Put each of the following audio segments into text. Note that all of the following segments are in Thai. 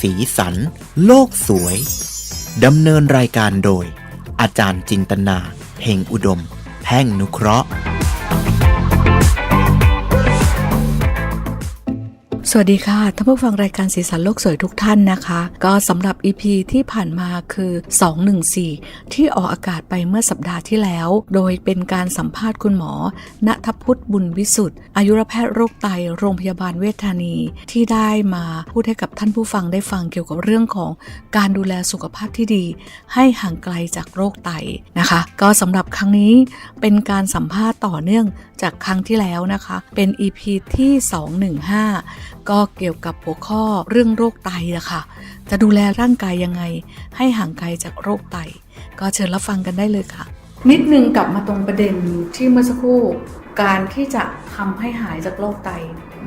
สีสัน โลกสวย ดำเนินรายการโดย อาจารย์จินตนา เพ่งอุดม แพ่งนุเคราะห์ สวัสดีค่ะท่านผู้ฟังรายการสีสันโลกสวยทุกท่านนะคะ ก็สำหรับ EP ที่ผ่านมาคือ 214 ที่ออกอากาศไปเมื่อสัปดาห์ที่แล้ว โดยเป็นการสัมภาษณ์คุณหมอณทพุทธบุญวิสุทธ์อายุรแพทย์โรคไตโรงพยาบาลเวชธานี ที่ได้มาพูดให้กับท่านผู้ฟังได้ฟังเกี่ยวกับเรื่องของการดูแลสุขภาพที่ดี ให้ห่างไกลจากโรคไตนะคะ ก็สำหรับครั้งนี้เป็นการสัมภาษณ์ต่อเนื่องจากครั้งที่แล้วนะคะ เป็น EP ที่ 215ก็เกี่ยวกับหัวข้อเรื่องโรคไตอะค่ะจะดูแลร่างกายยังไง ให้ห่างไกลจากโรคไต ก็เชิญรับฟังกันได้เลยค่ะ นิดนึงกลับมาตรงประเด็นที่เมื่อสักครู่ การที่จะทำให้หายจากโรคไต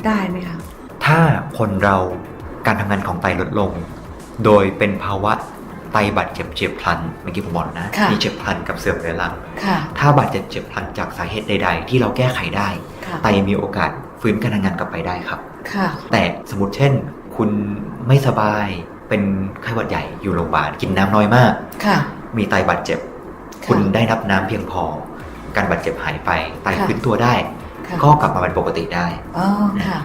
ได้ไหมคะถ้าคนเราการทำงานของไตลดลง โดยเป็นภาวะไตบาดเจ็บเจ็บพลันเมื่อกี้ผมบอกนะค่ะมีเจ็บพลันกับเสื่อมเรื้อรังค่ะถ้าบาดเจ็บเจ็บพลันจากสาเหตุใด ๆ ที่เราแก้ไขได้ค่ะไตมีโอกาสฟื้นการทำงานกลับไปได้ครับค่ะ แต่สมมติเช่น คุณไม่สบายเป็นไข้หวัดใหญ่อยู่โรงพยาบาลกินน้ำน้อยมากค่ะ มีไตบาดเจ็บค่ะคุณได้รับน้ำเพียงพอ การบาดเจ็บหายไปไตค่ะฟื้นตัวได้ค่ะก็กลับมาเป็นปกติได้อ๋อค่ะ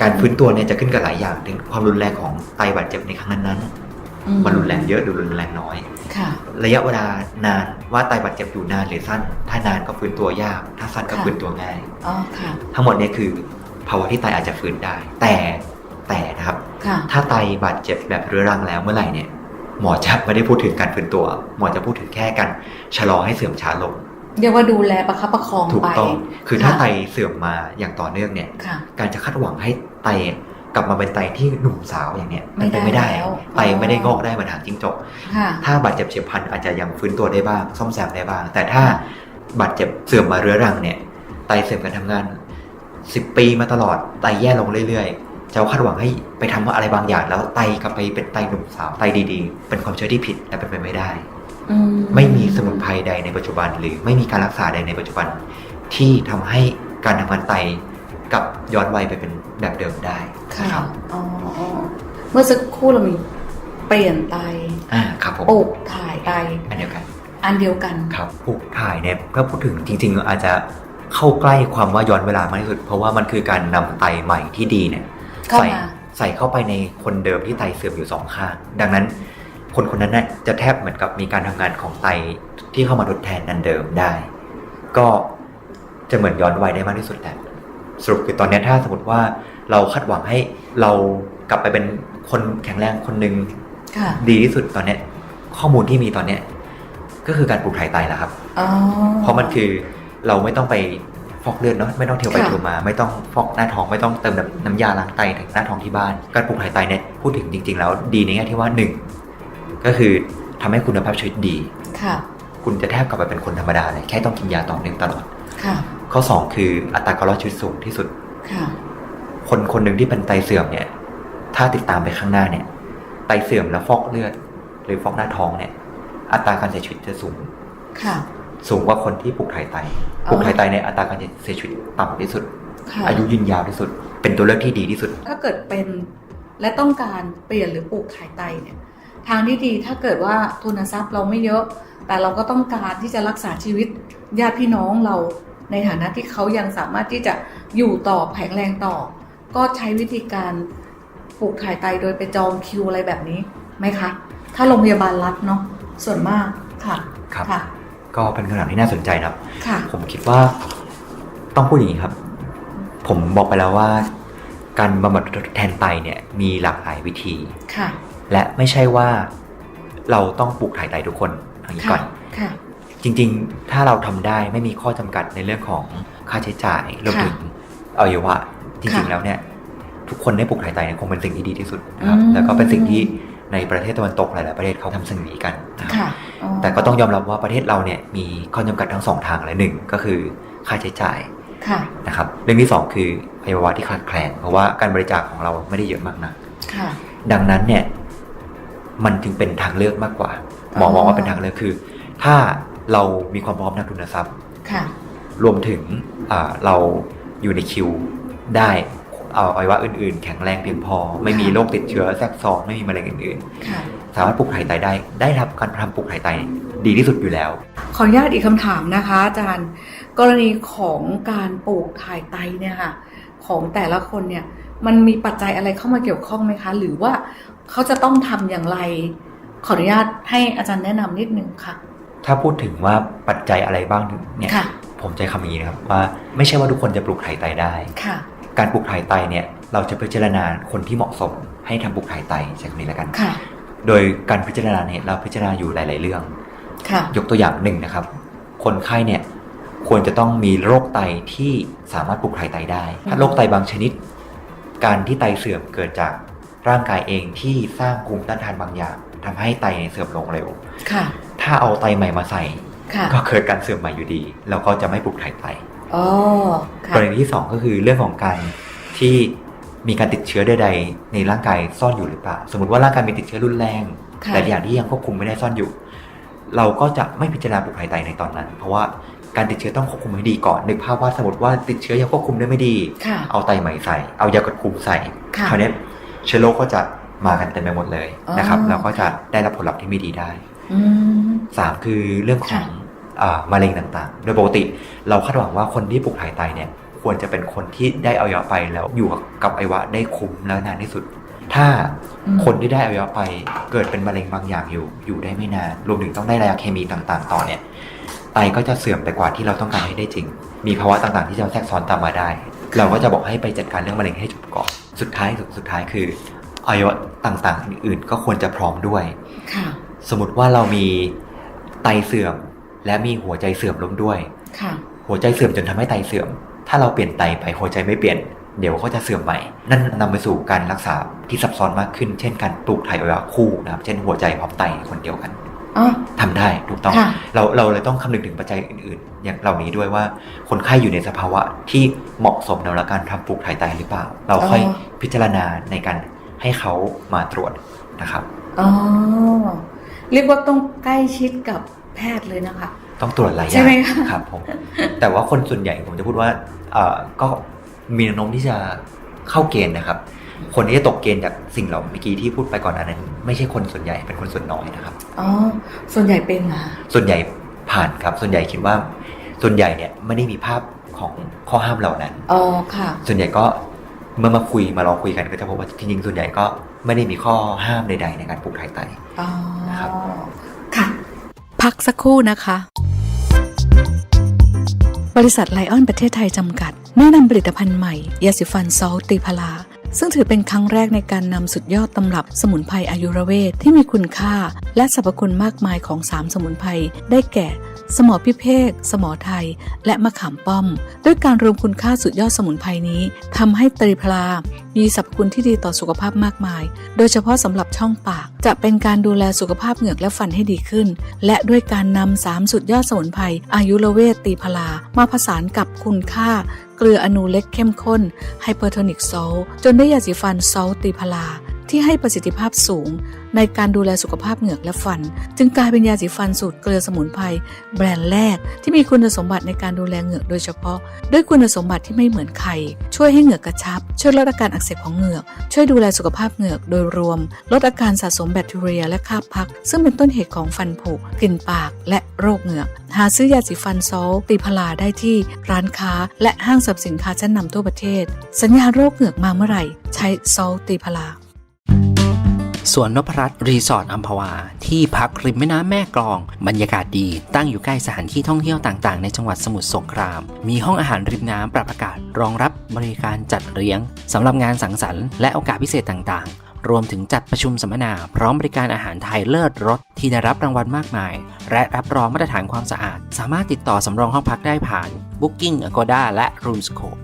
การฟื้นตัวเนี่ยจะขึ้นกับหลายอย่างถึงความรุนแรงของไตบาดเจ็บในครั้งนั้นอืๆมันรุนแรงเยอะหรือรุนแรงน้อยค่ะระยะเวลานานว่าไตบาดเจ็บอยู่นานหรือสั้น ถ้านานก็ฟื้นตัวยาก ถ้าสั้นก็ค่ะฟื้นตัวง่ายอ๋อค่ะทั้งหมดเนี้คือ ภาวะที่ไตอาจจะฟื้นได้ แต่แต่นะครับค่ะถ้าไตบาดเจ็บแบบเรื้อรังแล้วเมื่อไหร่เนี่ยหมอจะไม่ได้พูดถึงการฟื้นตัว หมอจะพูดถึงแค่การชะลอให้เสื่อมช้าลงเรียกว่าดูแลประคับประคองถูกไปต้องคือถ้าค่ะไตเสื่อมมาอย่างต่อเนื่องเนี่ยค่ะการจะคาดหวังให้ไตกลับมาเป็นไตที่หนุ่มสาวอย่างเนี้ยไม่เป็นไปไม่ได้ได้แล้วไตไม่ได้อ๋องอกได้เหมือนหางจิ้งจกค่ะถ้าบาดเจ็บเฉียบพลันอาจจะยังฟื้นตัวได้บ้าง ซ่อมแซมได้บ้าง แต่ถ้าบาดเจ็บเสื่อมมาเรื้อรังเนี่ย ไตเสื่อมการทำงาน 10 ปีมาตลอดไตแย่ลงเรื่อยๆจะคาดหวังให้ไปทำอะไรบางอย่าง แล้วไตกลับไปเป็นไตหนุ่มสาวไตดีๆ เป็นความเชื่อที่ผิดและเป็นไปไม่ได้อืไม่มีสมุนไพรใดในปัจจุบัน หรือไม่มีการรักษาใดในปัจจุบัน ที่ทำให้การทำงานไตกลับย้อนวัยไปเป็นแบบเดิมได้ค่ะนะครับอ๋ออ๋อเมื่อสักครู่เรามีเปลี่ยนไตอ่าครับผมปลูกถ่ายไตอันเดียวกัน อันเดียวกันครับปลูกถ่ายเนี่ยก็พูดถึงจริง ๆ อาจจะ เข้าใกล้ความว่าย้อนเวลามากที่สุด เพราะว่ามันคือการนำไตใหม่ที่ดีเนี่ยเข้าใส่มาใส่เข้าไปในคนเดิมที่ไตเสื่อมอยู่สองข้าง ดังนั้น คนคนนั้นน่ะจะแทบเหมือนกับมีการทำงานของไตที่เข้ามาทดแทนนันเดิมได้ ก็จะเหมือนย้อนวัยได้มากที่สุดแหละสรุปคือตอนเนี้ยถ้าสมมติว่าเราคาดหวังให้เรากลับไปเป็นคนแข็งแรงคนหนึ่งค่ะดีที่สุดตอนเนี้ยข้อมูลที่มีตอนเนี้ยก็คือการปลูกถ่ายไตแหละครับอ๋อเพราะมันคือ เราไม่ต้องไปฟอกเลือดเนาะไม่ต้องเที่ยวไปค่ะเที่ยวมา ไม่ต้องฟอกหน้าท้องไม่ต้องเติมน้ำน้ำยาล้างไตถึงหน้าท้องที่บ้าน การปลูกถ่ายไตเนี่ยพูดถึงจริง ๆ แล้วดีในแง่ที่ว่าหนึ่งก็คือทำให้คุณภาพชีวิตดีค่ะคุณจะแทบกลับไปเป็นคนธรรมดาเลยแค่ต้องกินยาต่อเนื่องตลอดค่ะข้อสองคืออัตราการรอดชีวิตสูงที่สุดค่ะคนคนหนึ่งที่เป็นไตเสื่อมเนี่ย ถ้าติดตามไปข้างหน้าเนี่ย ไตเสื่อมแล้วฟอกเลือด หรือฟอกหน้าท้องเนี่ย อัตราการเสียชีวิตจะสูงค่ะ สูงกว่าคนที่ปลูกถ่ายไตอ๋อปลูกถ่ายไตในยอัตราการเสียชีวิตต่ำที่สุดค่ะอายุยืนยาวที่สุด เป็นตัวเลือกที่ดีที่สุด ถ้าเกิดเป็นและต้องการเปลี่ยนหรือปลูกถ่ายไตเนี่ยทางที่ดีถ้าเกิดว่าทุนทรัพย์เราไม่เยอะ แต่เราก็ต้องการที่จะรักษาชีวิตญาติพี่น้องเราในฐานะที่เขายังสามารถที่จะอยู่ต่อแข็งแรงต่อ ก็ใช้วิธีการปลูกถ่ายไตโดยไปจองคิวอะไรแบบนี้ไหมคะ ถ้าโรงพยาบาลรัฐเนาะส่วนมากค่ะครับค่ะ ก็เป็นคำถามที่น่าสนใจนะครับ ค่ะ ผมคิดว่าต้องพูดอย่างนี้ครับ ผมบอกไปแล้วว่า การบำบัดทดแทนไตเนี่ยมีหลากหลายวิธี ค่ะ และไม่ใช่ว่าเราต้องปลูกถ่ายไตทุกคนเอย่างนี้ก่ค่ะอน ค่ะ จริงๆ ถ้าเราทำได้ไม่มีข้อจำกัดในเรื่องของค่าใช้จ่ายรวมถึงอวัยวะจริงค่ะๆแล้วเนี่ย ทุกคนได้ปลูกถ่ายไตเนี่ยคงเป็นสิ่งที่ดีที่สุดนะครับ อืม แล้วก็เป็นสิ่งที่ ในประเทศตะวันตกหลาย ๆ ประเทศเขาทำสิ่งนี้กันนะครับค่ะอ๋อแต่ก็ต้องยอมรับว่าประเทศเราเนี่ยมีข้อจำกัดทั้งสองทางเลยหนึ่งก็คือค่าใช้จ่ายค่ะนะครับเรื่องที่สองคืออวัยวะที่ขาดแคลน เพราะว่าการบริจาคของเราไม่ได้เยอะมากนะค่ะดังนั้นเนี่ยมันจึงเป็นทางเลือกมากกว่าหมออ๋อมองว่าเป็นทางเลือกคือ ถ้าเรามีความพร้อมทางทุนทรัพย์ค่ะรวมถึงอ่าเราอยู่ในคิวได้ เอาอวัยวะอื่นๆ แข็งแรงเพียงพอ ไม่มีโรคติดเชื้อแทรกซ้อนไม่มีมะเร็งอื่นค่ะๆสามารถปลูกถ่ายไตได้ ได้รับการทำปลูกถ่ายไตดีที่สุดอยู่แล้ว ขออนุญาตอีกคำถามนะคะอาจารย์กรณีของการปลูกถ่ายไตเนี่ยค่ะของแต่ละคนเนี่ยมันมีปัจจัยอะไรเข้ามาเกี่ยวข้องไหมคะ หรือว่าเขาจะต้องทำอย่างไร ขออนุญาตให้อาจารย์แนะนำนิดนึงค่ะ ถ้าพูดถึงว่าปัจจัยอะไรบ้างเนี่ยค่ะผมใช้คำนี้นะครับว่าไม่ใช่ว่าทุกคนจะปลูกถ่ายไตได้ค่ะ การปลูกถ่ายไตเนี่ยเราจะพิจารณาคนที่เหมาะสมให้ทำปลูกถ่ายไตใช้คำนี้แล้วกันค่ะโดยการพิจารณาเนี่ยเราพิจารณาอยู่หลาย ๆ เรื่องค่ะยกตัวอย่างหนึ่งนะครับ คนไข้เนี่ยควรจะต้องมีโรคไตที่สามารถปลูกถ่ายไตได้ ถ้าโรคไตบางชนิด การที่ไตเสื่อมเกิดจากร่างกายเองที่สร้างภูมิต้านทานบางอย่างทำให้ไตเนี่ยเสื่อมลงเร็วค่ะถ้าเอาไตใหม่มาใส่ค่ะก็เกิดการเสื่อมใหม่อยู่ดี เราก็จะไม่ปลูกถ่ายไตอ๋อค่ะ กรณีที่สองก็คือเรื่องของการที่มีการติดเชื้อใดๆในร่างกายซ่อนอยู่หรือเปล่า สมมติว่าร่างกายมีติดเชื้อรุนแรงค่ะแต่อย่างที่ยังควบคุมไม่ได้ซ่อนอยู่ เราก็จะไม่พิจารณาปลูกถ่ายไตในตอนนั้น เพราะว่าการติดเชื้อต้องควบคุมให้ดีก่อนนึกภาพว่าสมมติว่าติดเชื้อยังควบคุมได้ไม่ดีค่ะเอาไตใหม่ใส่ เอายากดภูมิใส่ค่ะคราวนี้เชื้อโรคก็จะมากันเต็มไปหมดเลยนะครับอ๋อเราก็จะได้รับผลลัพธ์ที่ไม่ดีได้อืมสามคือเรื่องของค่ะอ่า มะเร็งต่างๆ โดยปกติเราคาดหวังว่าคนที่ปลูกถ่ายไตเนี่ยควรจะเป็นคนที่ได้อวัยวะไปแล้วอยู่กับอวัยวะได้คุ้มแล้วนานที่สุด ถ้าอืมคนที่ได้อวัยวะไปเกิดเป็นมะเร็งบางอย่างอยู่อยู่ได้ไม่นาน รวมถึงต้องได้ยาเคมีต่างๆ ต่อเนี่ยไตก็จะเสื่อมไปกว่าที่เราต้องการให้ได้จริง มีภาวะต่างๆ ที่จะแทรกซ้อนตามมาได้ เราก็จะบอกให้ไปจัดการเรื่องมะเร็งให้จบก่อน สุดท้ายสุดสุดท้ายคืออวัยวะต่างๆ อื่นๆ ก็ควรจะพร้อมด้วยค่ะสมมติว่าเรามีไตเสื่อม และมีหัวใจเสื่อมร่วมด้วยค่ะหัวใจเสื่อมจนทำให้ไตเสื่อม ถ้าเราเปลี่ยนไตไปหัวใจไม่เปลี่ยน เดี๋ยวก็จะเสื่อมใหม่ นั่นนำไปสู่การรักษาที่ซับซ้อนมากขึ้น เช่นการปลูกถ่ายอวัยวะคู่นะครับ เช่นหัวใจพร้อมไตคนเดียวกันอ๋อทำได้ถูกต้องค่ะเราเราเลยต้องคำนึงถึงปัจจัยอื่นๆ อย่างเหล่านี้ด้วยว่าคนไข้อยู่ในสภาวะที่เหมาะสมในการทำปลูกถ่ายไตหรือเปล่า เราค่อยอ๋อพิจารณาในการให้เขามาตรวจนะครับอ๋อเรียกว่าต้องใกล้ชิดกับ แพทย์เลยนะคะ ต้องตรวจหลายอใช่ย่างไหมคะ ครับผมแต่ว่าคนส่วนใหญ่ผมจะพูดว่าเอ่อก็มีแนวโน้มที่จะเข้าเกณฑ์นะครับ คนที่จะตกเกณฑ์จากสิ่งเหล่าเมื่อกี้ที่พูดไปก่อนอันนั้น ไม่ใช่คนส่วนใหญ่เป็นคนส่วนน้อยนะครับ อ๋อ ส่วนใหญ่เป็นเหรอส่วนใหญ่ผ่านครับ ส่วนใหญ่คิดว่า ส่วนใหญ่เนี่ยไม่ได้มีภาพของข้อห้ามเหล่านั้น อ๋อค่ะ ส่วนใหญ่ก็เมื่อมาคุยมาลองคุยกันก็จะพบว่าจริงๆส่วนใหญ่ก็ไม่ได้มีข้อห้ามใดๆในการปลูกถ่ายไต อ๋อนะครับค่ะ พักสักครู่นะคะ บริษัทไลออนประเทศไทยจำกัด แนะนำผลิตภัณฑ์ใหม่ยาสีฟันซอลตีพลา ซึ่งถือเป็นครั้งแรกในการนำสุดยอดตำรับสมุนไพรอายุรเวทที่มีคุณค่า และสรรพคุณมากมายของ 3 สมุนไพรได้แก่ สมอพิเภก สมอไทย และมะขามป้อม ด้วยการรวมคุณค่าสุดยอดสมุนไพรนี้ทำให้ตรีพลา มีสรรพคุณที่ดีต่อสุขภาพมากมาย โดยเฉพาะสำหรับช่องปาก จะเป็นการดูแลสุขภาพเหงือกและฟันให้ดีขึ้น และด้วยการนำสามสุดยอดสมุนไพรอายุรเวทตีพลา มาผสานกับคุณค่าเกลืออนูเล็กเข้มข้นไฮเปอร์โทนิกโซลจนได้ยาสีฟันโซลตีพลา ที่ให้ประสิทธิภาพสูง ในการดูแลสุขภาพเหงือกและฟัน จึงกลายเป็นยาสีฟันสูตรเกลือสมุนไพรแบรนด์แรกที่มีคุณสมบัติในการดูแลเหงือกโดยเฉพาะ ด้วยคุณสมบัติที่ไม่เหมือนใคร ช่วยให้เหงือกกระชับ ช่วยลดอาการอักเสบของเหงือก ช่วยดูแลสุขภาพเหงือกโดยรวม ลดอาการสะสมแบคทีเรียและคราบพัก ซึ่งเป็นต้นเหตุของฟันผุกลิ่นปากและโรคเหงือก หาซื้อยาสีฟันโซลตีพลาได้ที่ร้านค้า และห้างสรรพสินค้าชั้นนำทั่วประเทศ สัญญาณโรคเหงือกมาเมื่อไหร่ ใช้โซลตีพลา สวนนพรัตน์รีสอร์ทอัมพวา ที่พักริมแม่น้ำแม่กลอง บรรยากาศดี ตั้งอยู่ใกล้สถานที่ท่องเที่ยวต่างๆ ในจังหวัดสมุทรสงคราม มีห้องอาหารริมน้ำปรับอากาศ รองรับบริการจัดเลี้ยงสำหรับงานสังสรรค์และโอกาสพิเศษต่างๆ รวมถึงจัดประชุมสัมมนา พร้อมบริการอาหารไทยเลิศรสที่ได้รับรางวัลมากมาย และรับรองมาตรฐานความสะอาด สามารถติดต่อสำรองห้องพักได้ผ่าน Booking Agoda และ Roomscope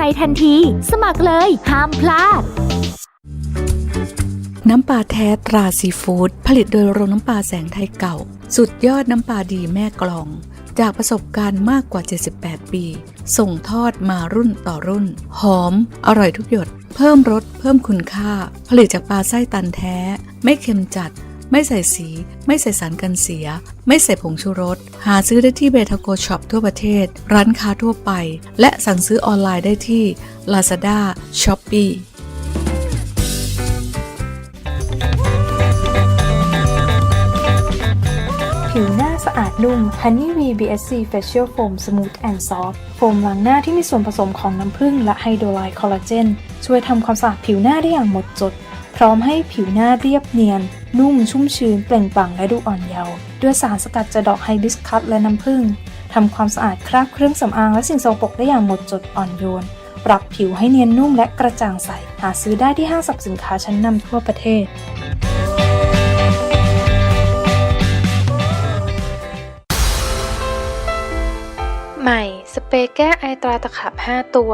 รทันที สมัครเลย ห้ามพลาด น้ำปลาแท้ตราซีฟู้ดผลิตโดยโรงน้ำปลาแสงไทยเก่า สุดยอดน้ำปลาดีแม่กลอง จากประสบการณ์มากกว่า 78 ปี ส่งทอดมารุ่นต่อรุ่น หอม อร่อยทุกหยด เพิ่มรส เพิ่มคุณค่า ผลิตจากปลาไส้ตันแท้ ไม่เค็มจัด ไม่ใส่สี ไม่ใส่สารกันเสีย ไม่ใส่ผงชูรส หาซื้อได้ที่เบทาโกช็อปทั่วประเทศ ร้านค้าทั่วไป และสั่งซื้อออนไลน์ได้ที่ Lazada, Shopee ผิวหน้าสะอาดนุ่ม Honey V BSC Facial Foam Smooth and Soft โฟมล้างหน้าที่มีส่วนผสมของน้ำผึ้งและไฮโดรไลด์คอลลาเจน ช่วยทำความสะอาดผิวหน้าได้อย่างหมดจด พร้อมให้ผิวหน้าเรียบเนียน นุ่มชุ่มชื้นเปล่งปลั่งและดูอ่อนเยาว์ด้วยสารสกัดจากดอกไฮบิสคัสและน้ำผึ้งทำความสะอาดคราบเครื่องสำอางและสิ่งสกปรกได้อย่างหมดจดอ่อนโยน ปรับผิวให้เนียนนุ่มและกระจ่างใส หาซื้อได้ที่ห้างสรรพสินค้าชั้นนำทั่วประเทศใหม่ สเปรย์แก้ไอตราตะขับ 5 ตัว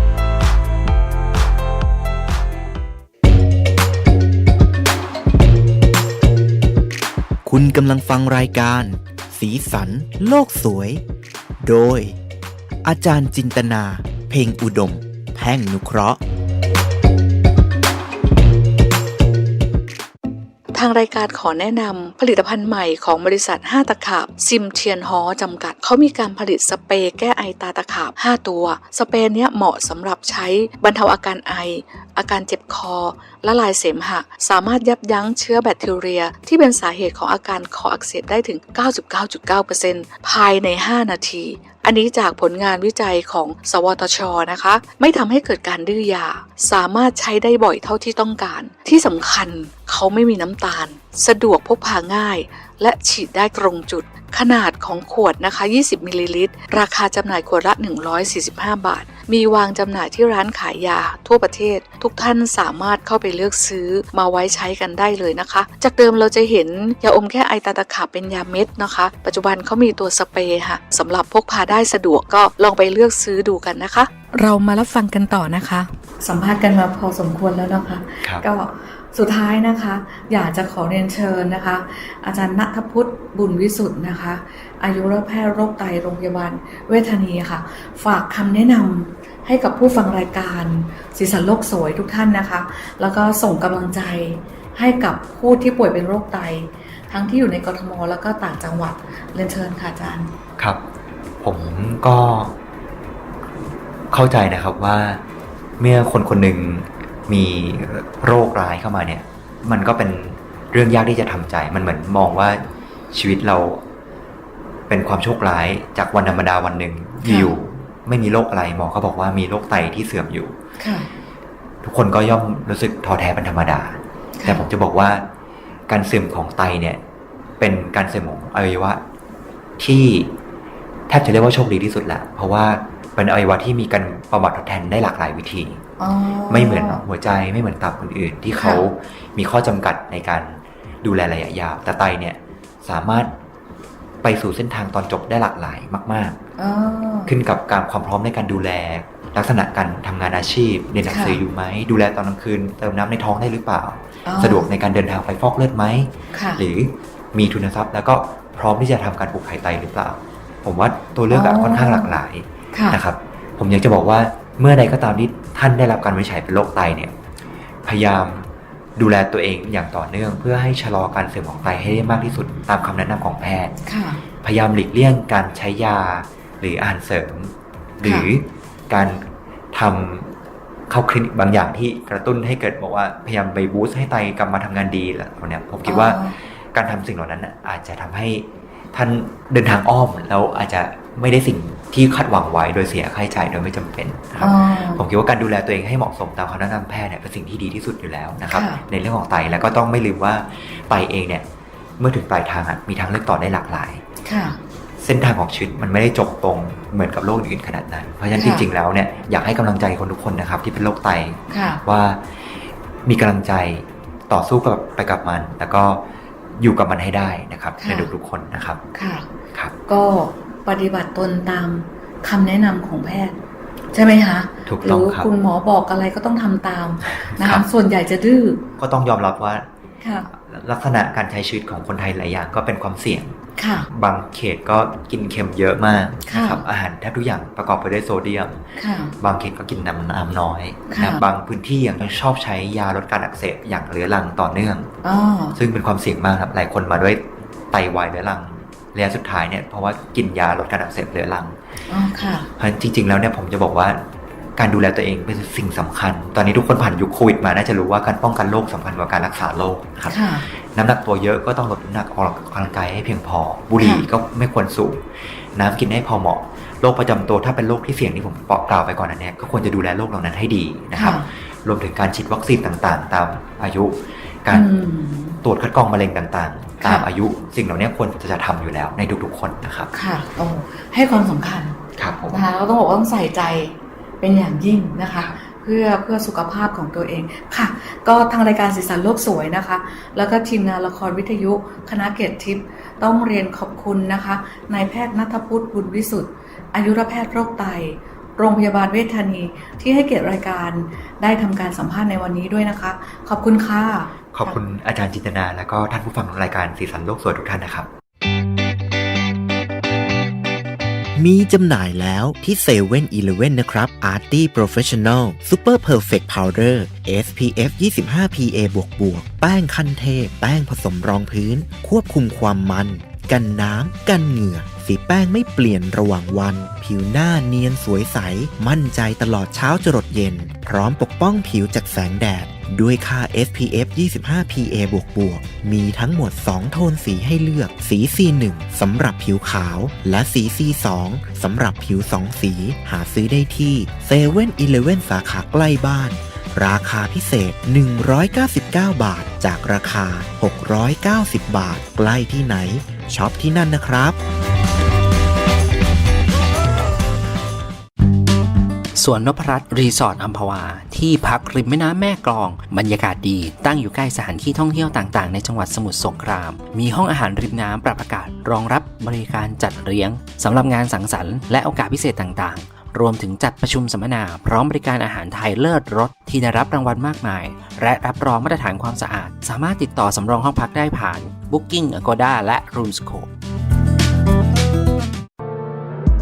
คุณกำลังฟังรายการ สีสัน โลกสวย โดย อาจารย์จินตนา เพ่งอุดม แพ่งนุเคราะห์ ทางรายการขอแนะนำผลิตภัณฑ์ใหม่ของบริษัท 5ตะขาบซิมเทียนฮอจำกัด เขามีการผลิตสเปรย์แก้ไอตาตะขาบ 5 ตัว สเปรย์เนี้ยเหมาะสำหรับใช้บรรเทาอาการไอ อาการเจ็บคอ ละลายเสมหะ สามารถยับยั้งเชื้อแบคทีเรีย ที่เป็นสาเหตุของอาการคออักเสบได้ถึง 99.9%ภายใน 5 นาที อันนี้จากผลงานวิจัยของ สวทช นะคะ ไม่ทำให้เกิดการดื้อยา สามารถใช้ได้บ่อยเท่าที่ต้องการ ที่สำคัญเขาไม่มีน้ำตาล สะดวกพกพาง่าย และฉีดได้ตรงจุด ขนาดของขวดนะคะ 20 มิลลิลิตร ราคาจำหน่ายขวดละ 145 บาท มีวางจำหน่ายที่ร้านขายยาทั่วประเทศ ทุกท่านสามารถเข้าไปเลือกซื้อมาไว้ใช้กันได้เลยนะคะ จากเดิมเราจะเห็นยาอมแก้ไอตาตะขาบเป็นยาเม็ดนะคะ ปัจจุบันเขามีตัวสเปรย์ค่ะสำหรับพกพาได้สะดวกก็ลองไปเลือกซื้อดูกันนะคะ เรามารับฟังกันต่อนะคะ สัมภาษณ์กันมาพอสมควรแล้วนะคะครับก็ สุดท้ายนะคะ อยากจะขอเรียนเชิญนะคะ อาจารย์ณัฐพุทธบุญวิสุทธ์นะคะ อายุรแพทย์โรคไตโรงพยาบาลเวชธานีค่ะ ฝากคำแนะนำให้กับผู้ฟังรายการสีสันโลกสวยทุกท่านนะคะ แล้วก็ส่งกำลังใจให้กับผู้ที่ป่วยเป็นโรคไต ทั้งที่อยู่ในกรทมแล้วก็ต่างจังหวัดเรียนเชิญค่ะอาจารย์ครับ ผมก็เข้าใจนะครับว่าเมื่อคนคนหนึ่ง มีโรคร้ายเข้ามาเนี่ย มันก็เป็นเรื่องยากที่จะทำใจ มันเหมือนมองว่าชีวิตเราเป็นความโชคร้ายจากวันธรรมดาวันหนึ่งค่ะอยู่ไม่มีโรคอะไรหมอเขาบอกว่ามีโรคไตที่เสื่อมอยู่ค่ะทุกคนก็ย่อมรู้สึกท้อแท้เป็นธรรมดาค่ะแต่ผมจะบอกว่าการเสื่อมของไตเนี่ย เป็นการเสื่อมของอวัยวะที่แทบจะเรียกว่าโชคดีที่สุดแหละเพราะว่า เป็นอวัยวะที่มีการประวัติทดแทนได้หลากหลายวิธีอ๋อไม่เหมือนหัวใจไม่เหมือนตับอื่นๆที่เขามีข้อจำกัดในการดูแลระยะยาว แต่ไตเนี่ยสามารถไปสู่เส้นทางตอนจบได้หลากหลายมากๆอ๋อขึ้นกับการความพร้อมในการดูแล ลักษณะการทำงานอาชีพเรียนหนังสือค่ะอยู่ไหม ดูแลตอนกลางคืนเติมน้ำในท้องได้หรือเปล่าอ๋อสะดวกในการเดินทางไปฟอกเลือดไหมค่ะหรือมีทุนทรัพย์แล้วก็พร้อมที่จะทำการปลูกไข่ไตหรือเปล่า ผมว่าตัวเลือกอะอ๋อค่อนข้างหลากหลายค่ะ นะครับ ผมอยากจะบอกว่าเมื่อใดก็ตามที่ท่านได้รับการวินิจฉัยเป็นโรคไตเนี่ย พยายามดูแลตัวเองอย่างต่อเนื่อง เพื่อให้ชะลอการเสื่อมของไตให้ได้มากที่สุดตามคำแนะนำของแพทย์ค่ะพยายามหลีกเลี่ยงการใช้ยาหรืออาหารเสริม หรือการทำเข้าคลินิกบางอย่างที่กระตุ้นให้เกิดบอกว่าพยายามไปบูสต์ให้ไตกลับมาทำงานดีอะไรพวกเนี้ยผมคิดว่าอ๋อการทำสิ่งเหล่านั้นน่ะอาจจะทำให้ท่านเดินทางอ้อมแล้วอาจจะไม่ได้สิ่ง ที่คาดหวังไว้โดยเสียค่าใช้จ่ายโดยไม่จำเป็นนะครับอ๋อผมคิดว่าการดูแลตัวเองให้เหมาะสมตามคำแนะนำแพทย์เนี่ยเป็นสิ่งที่ดีที่สุดอยู่แล้วนะครับค่ะในเรื่องของไตแล้วก็ต้องไม่ลืมว่าไตเองเนี่ยเมื่อถึงปลายทางอะมีทางเลือกต่อได้หลากหลายค่ะเส้นทางของชีวิตมันไม่ได้จบตรงเหมือนกับโรคอื่นๆขนาดนั้น เพราะฉะนั้นจค่ะริงๆแล้วเนี่ยอยากให้กำลังใจคนทุกคนนะครับที่เป็นโรคไตค่ะว่ามีกำลังใจต่อสู้กับไปกับมัน แล้วก็อยู่กับมันให้ได้นะครับค่ะในทุกๆคนนะครับค่ะครับก็ ปฏิบัติตนตามคำแนะนำของแพทย์ ใช่ไหมคะถูกหต้รือองครับคุณหมอบอกอะไรก็ต้องทำตามนะครัคะบส่วนใหญ่จะดื้อก็ต้องยอมรับว่าค่ะลักษณะการใช้ชีวิตของคนไทยหลายอย่างก็เป็นความเสี่ยงค่ะบางเขตก็กินเค็มเยอะมากค่ะนะครับอาหารแทบทุกอย่างประกอบไปด้วยโซเดียมค่ะบางเขตก็กินน้ำน้ำน้อยค่ะนะบางพื้นที่ยังชอบใช้ยาลดการอักเสบอย่างเรื้อรังต่อเนื่องอ๋อซึ่งเป็นความเสี่ยงมากครับหลายคนมาด้วยไตวายเรื้อรัง ระยะสุดท้ายเนี่ยเพราะว่ากินยาลดการอักเสบเรื้อรังอ๋อค่ะเพราะฉะนั้นจริง ๆ แล้วเนี่ยผมจะบอกว่าการดูแลตัวเองเป็นสิ่งสำคัญ ตอนนี้ทุกคนผ่านยุคโควิดมาน่าจะรู้ว่าการป้องกันโรคสำคัญกว่าการรักษาโรคนะครับค่ะน้ำหนักตัวเยอะก็ต้องลดน้ำหนักออกกำลังกายให้เพียงพอ บุหรี่ค่ะก็ไม่ควรสูบ น้ำกินให้พอเหมาะ โรคประจำตัวถ้าเป็นโรคที่เสี่ยงที่ผมบอกกล่าวไปก่อนอันเนี้ยก็ควรจะดูแลโรคเหล่านั้นให้ดีนะครับค่ะรวมถึงการฉีดวัคซีนต่างๆ ตามอายุ การอืม ตรวจคัดกรองมะเร็งต่างๆค่ะตามอายุสิ่งเหล่านี้ควรจะทำอยู่แล้วในทุกๆคนนะครับ ค่ะโอ้ให้ความสำคัญครับผมนะคะเราต้องบอกว่าต้องใส่ใจเป็นอย่างยิ่งนะคะ เพื่อเพื่อสุขภาพของตัวเองค่ะ ก็ทางรายการสีสันโลกสวยนะคะ แล้วก็ทีมงานละครวิทยุคณะเกียรติทิพย์ต้องเรียนขอบคุณนะคะนายแพทย์นัทพุทธบุญวิสุทธิ์อายุรแพทย์โรคไตโรงพยาบาลเวชธานีที่ให้เกียรติรายการได้ทำการสัมภาษณ์ในวันนี้ด้วยนะคะ ขอบคุณค่ะ ขอบคุณอาจารย์จินตนาและก็ท่านผู้ฟังรายการสีสันโลกสวยทุกท่านนะครับ มีจำหน่ายแล้วที่เซเว่นอีเลฟเว่นนะครับ Arty Professional Super Perfect Powder SPF 25 PA บวกบวกแป้งคันเทพ แป้งผสมรองพื้น ควบคุมความมัน กันน้ำ กันเหงื่อ สีแป้งไม่เปลี่ยนระหว่างวัน ผิวหน้าเนียนสวยใส มั่นใจตลอดเช้าจรดเย็น พร้อมปกป้องผิวจากแสงแดด ด้วยค่า SPF 25 PA บวกบวกมีทั้งหมด 2 โทนสีให้เลือก สี C1 สำหรับผิวขาว และสี C2 สำหรับผิว 2 สี หาซื้อได้ที่7 e เ e ่ e อสาขาใกล้บ้านราคาพิเศษ 199 บาท จากราคา 690 บาท ใกล้ที่ไหน ช็อปที่นั่นนะครับ สวนนพรัตน์รีสอร์ทอัมพวา ที่พักริมแม่น้ำแม่กลอง บรรยากาศดี ตั้งอยู่ใกล้สถานที่ท่องเที่ยวต่างๆ ในจังหวัดสมุทรสงคราม มีห้องอาหารริมน้ำปรับอากาศ รองรับบริการจัดเลี้ยงสำหรับงานสังสรรค์และโอกาสพิเศษต่างๆรวมถึงจัดประชุมสัมมนา พร้อมบริการอาหารไทยเลิศรสที่ได้รับรางวัลมากมาย และรับรองมาตรฐานความสะอาด สามารถติดต่อสำรองห้องพักได้ผ่าน Booking Agoda และ Roomscope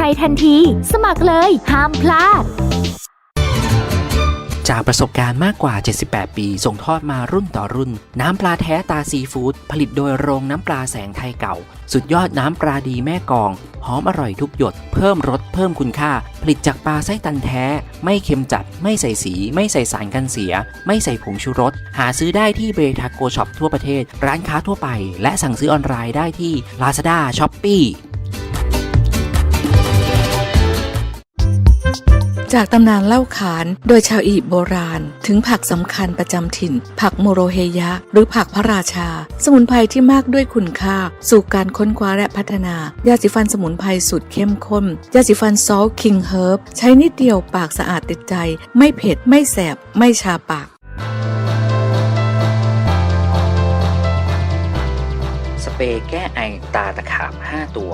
รทันที สมัครเลย ห้ามพลาด จากประสบการณ์มากกว่า 78 ปี ส่งทอดมารุ่นต่อรุ่น น้ำปลาแท้ตาซีฟู้ดผลิตโดยโรงน้ำปลาแสงไทยเก่า สุดยอดน้ำปลาดีแม่กอง หอมอร่อยทุกหยด เพิ่มรสเพิ่มคุณค่า ผลิตจากปลาไส้ตันแท้ ไม่เค็มจัด ไม่ใส่สี ไม่ใส่สารกันเสีย ไม่ใส่ผงชูรส หาซื้อได้ที่เบทาโกช็อปทั่วประเทศ ร้านค้าทั่วไป และสั่งซื้อออนไลน์ได้ที่ Lazada, Shopee จากตำนานเล่าขานโดยชาวอียิปต์โบราณ ถึงผักสำคัญประจำถิ่น ผักโมโรเฮยะ หรือผักพระราชา สมุนไพรที่มากด้วยคุณค่า สู่การค้นคว้าและพัฒนา ยาสีฟันสมุนไพรสูตรเข้มข้น ยาสีฟันซอลคิงเฮิร์บใช้นิดเดียวปากสะอาดติดใจ ไม่เผ็ดไม่แสบ ไม่ชาปากสเปรย์แก้ไอตาตะขาบ 5 ตัว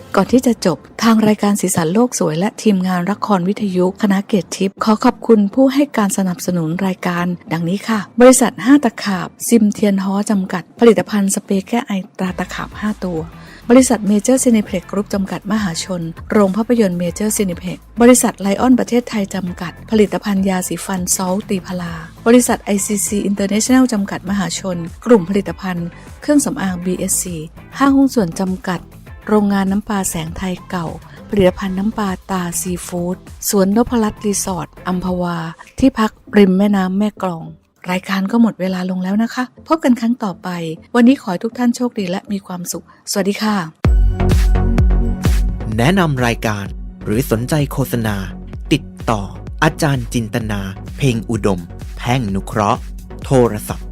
ก่อนที่จะจบทางรายการสีสันโลกสวยและทีมงานละครวิทยุคณะเกียรติทิพย์ขอขอบคุณผู้ให้การสนับสนุนรายการ ดังนี้ค่ะ บริษัท 5 ตะขาบ ซิมเทียนฮอจำกัด ผลิตภัณฑ์สเปรย์แก้ไอตราตะขาบ 5 ตัว บริษัทเมเจอร์ซีนิเพล็กกรุ๊ปจำกัดมหาชน โรงภาพยนตร์เมเจอร์ซีนิเพล็กบริษัทไลออนประเทศไทยจำกัด ผลิตภัณฑ์ยาสีฟันซอลตีพลา บริษัท ICC International จำกัดมหาชน กลุ่มผลิตภัณฑ์ เครื่องสำอาง BSC ห้างหุ้นส่วนจำกัด โรงงานน้ำปลาแสงไทยเก่า ผลิตภัณฑ์น้ำปลาตาซีฟู้ดสวนนพรัตน์รีสอร์ทอัมพวา ที่พักริมแม่น้ำแม่กลอง รายการก็หมดเวลาลงแล้วนะคะ พบกันครั้งต่อไป วันนี้ขอให้ทุกท่านโชคดีและมีความสุข สวัสดีค่ะ แนะนำรายการหรือสนใจโฆษณา ติดต่อ อาจารย์จินตนา เพ่งอุดม แพ่งนุเคราะห์ โทรศัพท์ 062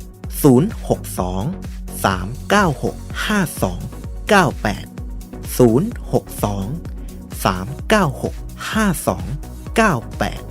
396 5298 062 396 5298